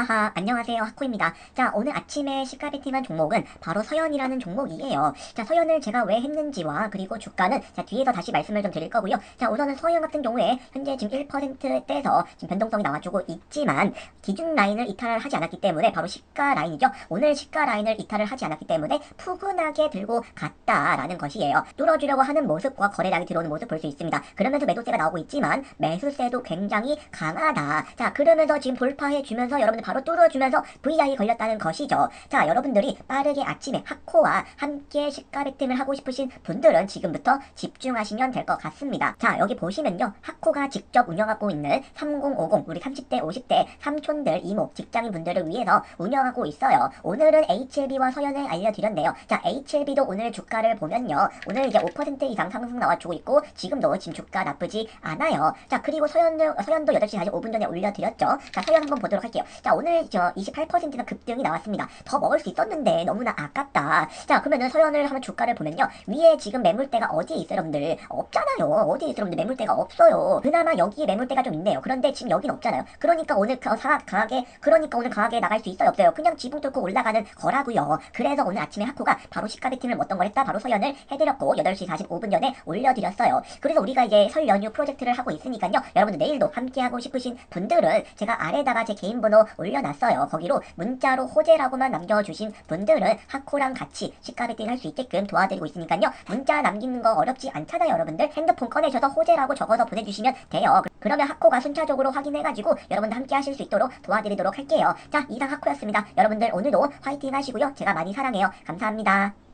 하하, 안녕하세요. 하코입니다. 자, 오늘 아침에 베팅한 종목은 바로 서연이라는 종목이에요. 자, 서연을 제가 왜 했는지와 그리고 주가는 자, 뒤에서 다시 말씀을 좀 드릴 거고요. 자, 우선은 서연 같은 경우에 현재 지금 1%대에서 지금 변동성이 나와주고 있지만 기준 라인을 이탈을 하지 않았기 때문에 바로 시가 라인이죠. 오늘 시가 라인을 이탈을 하지 않았기 때문에 푸근하게 들고 갔다라는 것이에요. 뚫어주려고 하는 모습과 거래량이 들어오는 모습 볼 수 있습니다. 그러면서 매도세가 나오고 있지만 매수세도 굉장히 강하다. 자, 그러면서 지금 돌파해 주면서 여러분들 바로 뚫어주면서 VI 걸렸다는 것이죠. 자, 여러분들이 빠르게 아침에 하코와 함께 시가 베팅을 하고 싶으신 분들은 지금부터 집중하시면 될 것 같습니다. 자, 여기 보시면요. 하코가 직접 운영하고 있는 3050 우리 30대, 50대 삼촌들, 이모, 직장인 분들을 위해서 운영하고 있어요. 오늘은 HLB와 서연을 알려드렸네요. 자, HLB도 오늘 주가를 보면요. 오늘 이제 5% 이상 상승 나와주고 있고 지금도 지금 주가 나쁘지 않아요. 자, 그리고 서연도, 서연도 8시 45분 전에 올려드렸죠. 자, 서연 한번 보도록 할게요. 자, 오늘 저 28%나 급등이 나왔습니다. 더 먹을 수 있었는데 너무나 아깝다. 자, 그러면은 서연을 한번 주가를 보면요. 위에 지금 매물대가 어디에 있어요, 여러분들? 없잖아요. 어디에 있어요, 여러분들? 매물대가 없어요. 그나마 여기에 매물대가 좀 있네요. 그런데 지금 여긴 없잖아요. 그러니까 오늘 그 사, 강하게, 그러니까 오늘 강하게 나갈 수 있어요, 없어요? 그냥 지붕 뚫고 올라가는 거라고요. 그래서 오늘 아침에 하코가 바로 시가 베팅을 어떤 걸 했다? 바로 서연을 해드렸고 8시 45분 전에 올려드렸어요. 그래서 우리가 이제 설 연휴 프로젝트를 하고 있으니까요. 여러분들 내일도 함께 하고 싶으신 분들은 제가 아래다가 제 개인 번호 올려놨어요. 거기로 문자로 호재라고만 남겨주신 분들은 하코랑 같이 시가 베팅 할 수 있게끔 도와드리고 있으니까요. 문자 남기는 거 어렵지 않잖아요, 여러분들. 핸드폰 꺼내셔서 호재라고 적어서 보내주시면 돼요. 그러면 하코가 순차적으로 확인해가지고 여러분들 함께 하실 수 있도록 도와드리도록 할게요. 자, 이상 하코였습니다. 여러분들 오늘도 화이팅 하시고요. 제가 많이 사랑해요. 감사합니다.